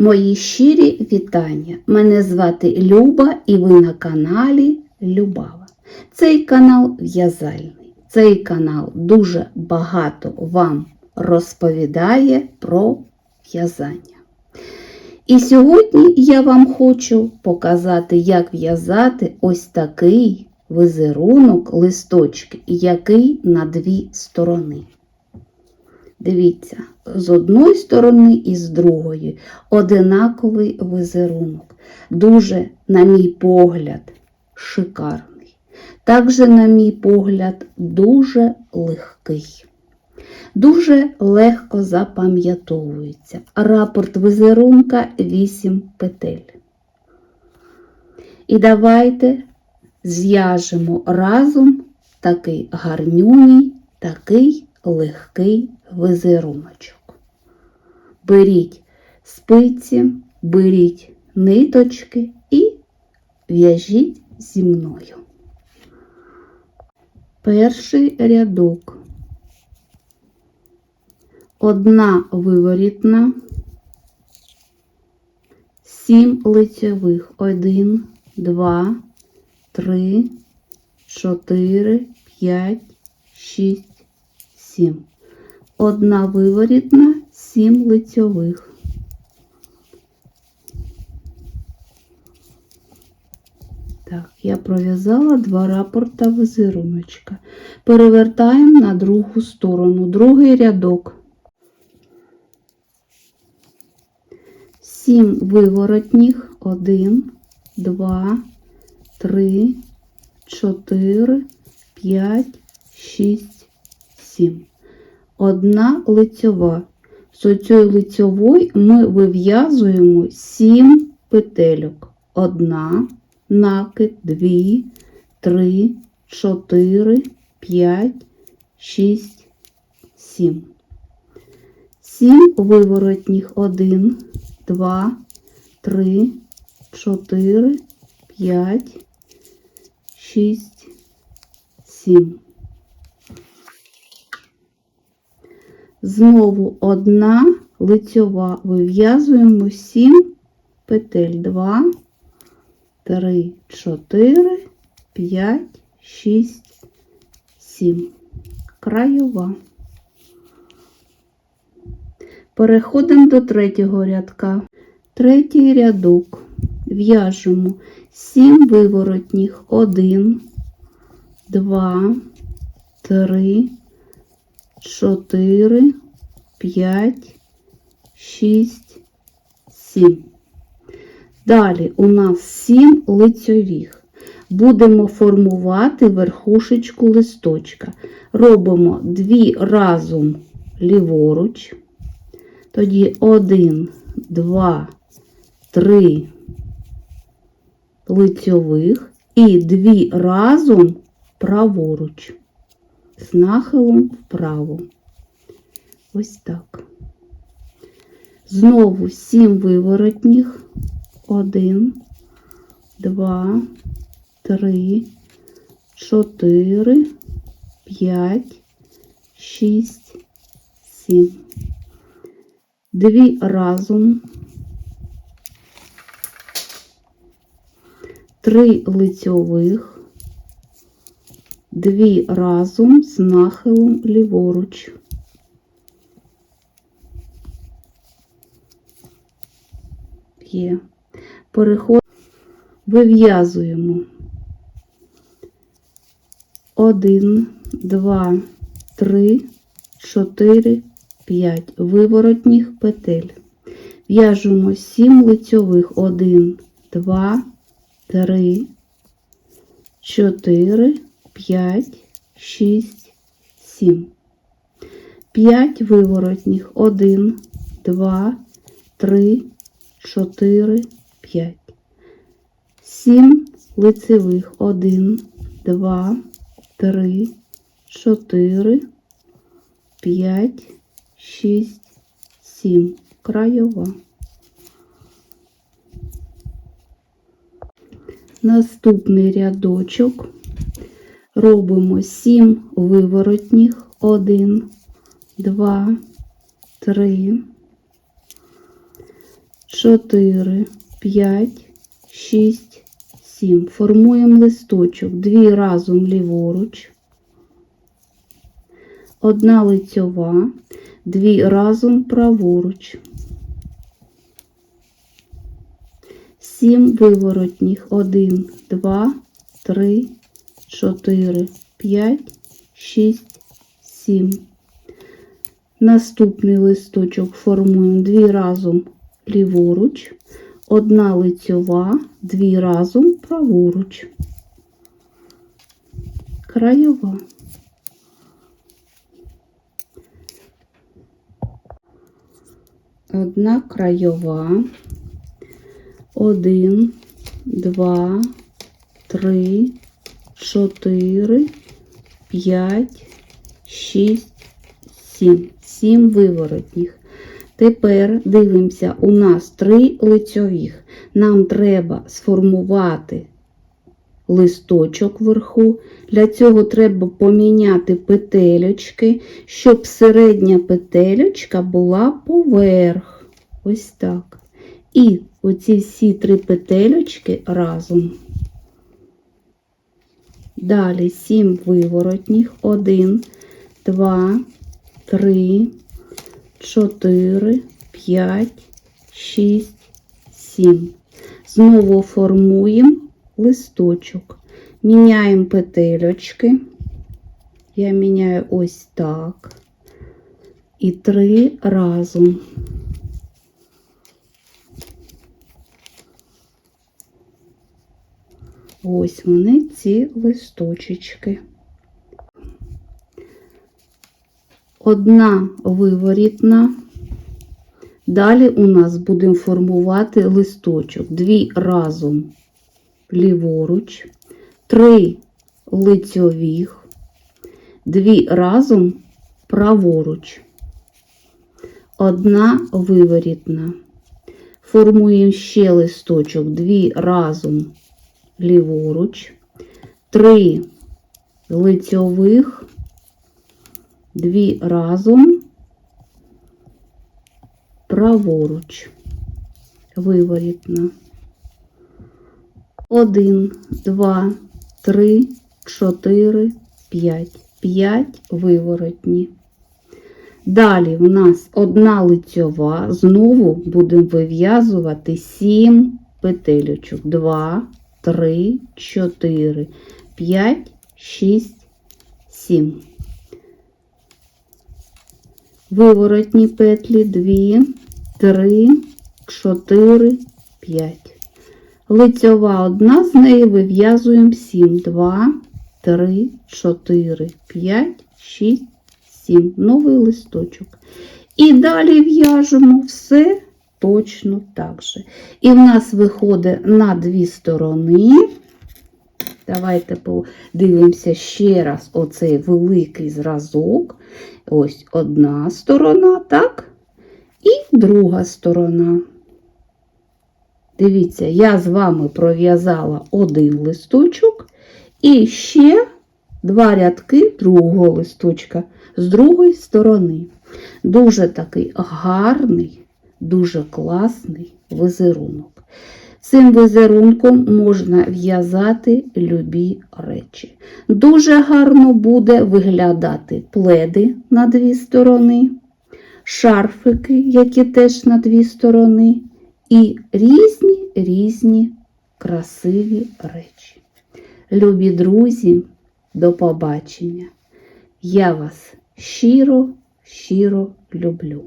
Мої щирі вітання. Мене звати Люба і ви на каналі Любава. Цей канал в'язальний. Цей канал дуже багато вам розповідає про в'язання. І сьогодні я вам хочу показати, як в'язати ось такий візерунок листочки, який на дві сторони. Дивіться, з одної сторони і з другої одинаковий візерунок. Дуже, на мій погляд, шикарний. Також, на мій погляд, дуже легкий. Дуже легко запам'ятовується. Рапорт візерунка 8 петель. І давайте зв'яжемо разом такий гарнюній, такий легкий візеруночок. Беріть спиці, беріть ниточки і в'яжіть зі мною. Перший рядок. Одна виворітна, сім лицьових. Один, два, три, чотири, п'ять, шість, сім. Одна виворітна, сім лицьових. Так, я пров'язала два рапорта візеруночка. Перевертаємо на другу сторону, другий рядок. Сім виворотніх, один, два, три, чотири, п'ять, шість, сім. Одна лицьова. З цієї лицьової ми вив'язуємо сім петельок. Одна, накид, дві, три, чотири, п'ять, шість, сім. Сім виворотніх. Один, два, три, чотири, п'ять, шість, сім. Знову одна лицьова вив'язуємо 7 петель 2, 3, 4, 5, 6, 7. Краєва. Переходимо до третього рядка. Третій рядок. В'яжемо 7 виворотніх 1, 2, 3, 4, 5, 6, 7. Далі у нас 7 лицьових. Будемо формувати верхушечку листочка. Робимо 2 разом ліворуч. Тоді 1, 2, 3 лицьових і 2 разом праворуч з нахилом вправо. Ось так. Знову сім виворотніх. Один, два, три, чотири, п'ять, шість, сім. Дві разом. Три лицьових дві разом з нахилом ліворуч. Є. Переход вив'язуємо. Один, два, три, чотири, п'ять виворотніх петель. В'яжемо сім лицьових. Один, два, три, чотири, 5, 6, 7. 5 виворотніх. 1, 2, 3, 4, 5. 7 лицевих. 1, 2, 3, 4, 5, 6, 7. Краєва. Наступний рядочок робимо 7 виворотніх, 1, 2, 3, 4, 5, 6, 7. Формуємо листочок. Дві разом ліворуч. Одна лицьова, дві разом праворуч. Сім виворотніх. Один, два, три, чотири, п'ять, шість, сім. Наступний листочок формуємо дві разом ліворуч, одна лицьова, дві разом праворуч. Краєва. Одна краєва. Один, два, три, чотири, п'ять, шість, сім. Сім виворотніх. Тепер дивимося, у нас три лицьових. Нам треба сформувати листочок вверху. Для цього треба поміняти петелечки, щоб середня петелечка була поверх. Ось так. І оці всі три петелечки разом. Далі сім виворотніх. Один, два, три, чотири, п'ять, шість, сім. Знову формуємо листочок. Міняємо петельочки. Я міняю ось так. І три разом. Ось вони, ці листочечки. Одна виворітна. Далі у нас будемо формувати листочок. Дві разом ліворуч, три лицьових, дві разом праворуч, одна виворітна. Формуємо ще листочок, дві разом ліворуч, три лицьових, дві разом праворуч, виворітна. Один, два, три, чотири, п'ять. П'ять виворотні. Далі в нас одна лицьова, знову будемо вив'язувати сім петелючок. Два, три, чотири, п'ять, шість, сім. Виворотні петлі дві, три, чотири, п'ять. Лицьова одна, з неї вив'язуємо 7, 2, 3, 4, 5, 6, 7. Новий листочок. І далі в'яжемо все точно так же. І в нас виходить на дві сторони. Давайте подивимося ще раз оцей великий зразок. Ось одна сторона, так? І друга сторона. Дивіться, я з вами пров'язала один листочок і ще два рядки другого листочка з другої сторони. Дуже такий гарний, дуже класний візерунок. Цим візерунком можна в'язати любі речі. Дуже гарно буде виглядати пледи на дві сторони, шарфики, які теж на дві сторони і різні різні красиві речі. Любі друзі, до побачення! Я вас щиро, щиро люблю.